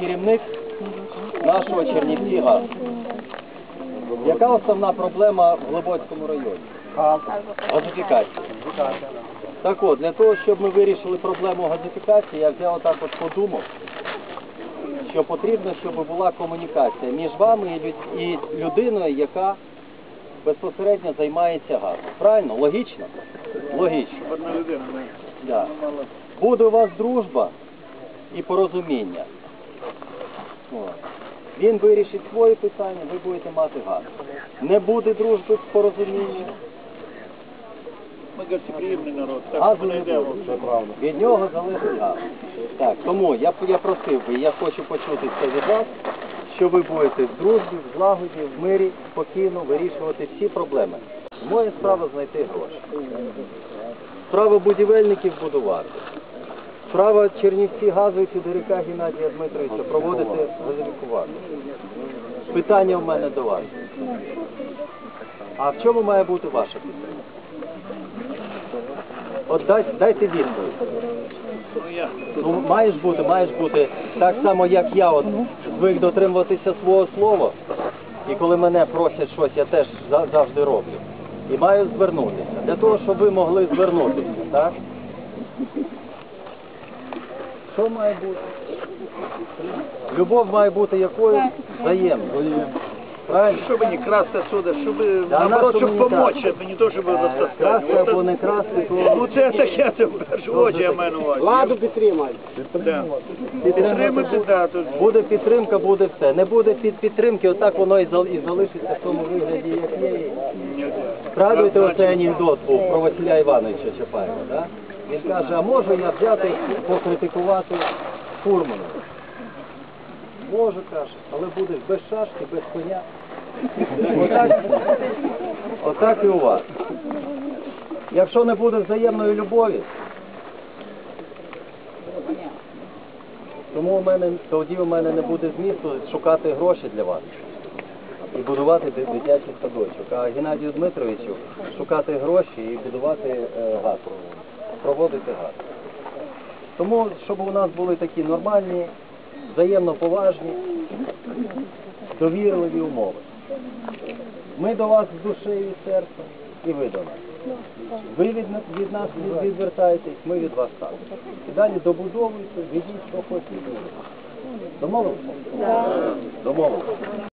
керівник нашого Чернівці газу. Яка основна проблема в Глибоцькому районі? Газифікація. Так от, для того, щоб ми вирішили проблему газифікації, я взяв отак от подумав, що потрібно, щоб була комунікація між вами і людиною, яка безпосередньо займається газом. Правильно? Логічно? Логічно. Одна людина. Да. Буде у вас дружба і порозуміння. Він вирішить свої питання, ви будете мати газ. Не буде дружби порозуміння, Ми гостеприємний народ, так газу ми не не йдемо. буде. Від нього залежить газ. Так, тому я, я просив би, я хочу почути це від вас, що ви будете в дружбі, в злагоді, в мирі, спокійно вирішувати всі проблеми. Моя справа знайти гроші. Справа будівельників будувати. Справа Чернівці газу і Федорика Геннадія Дмитровича проводити газифікування. Питання в мене до вас. А в чому має бути ваша підтримка? От дайте, дайте відповідь. Ну, маєш бути, маєш бути так само, як я от звик дотримуватися свого слова. І коли мене просять щось, я теж завжди роблю. І маю звернутися. Для того, щоб ви могли звернутися, так? Що має бути? Любов має бути якою? Взаємною. Правильно? Щоб не красти отсюда, щоб Да, наоборот, помочь, так? не то, щоб Е, розтаскати. Красти або не красти, то Ну це таке, це в першу чергу я маю на увазі. Ладу підтримай. Да. Підтримати, да, тут. Буде підтримка, буде все. Не буде під підтримки, отак воно і зал- і залишиться в тому вигляді, як є. Згадуєте оцей анекдот був про Василя Івановича Чапаєва, да? Він каже, а можу я взяти покритикувати фурмана? Можу, каже, але будеш без шашки, без коня. Отак, отак і у вас. Якщо не буде взаємної любові, тому у мене тоді у мене не буде змісту шукати гроші для вас і будувати ди- дитячий садочок. А Геннадію Дмитровичу шукати гроші і будувати е, проводити газ. Тому, щоб у нас були такі нормальні, взаємно поважні, довірливі умови. Ми до вас з душею і серцем, і ви до нас. Ви від, від нас відвертаєтесь, ми від вас так. І далі добудовуйте, ведіть, що хочете. Домовилися? Домовилися.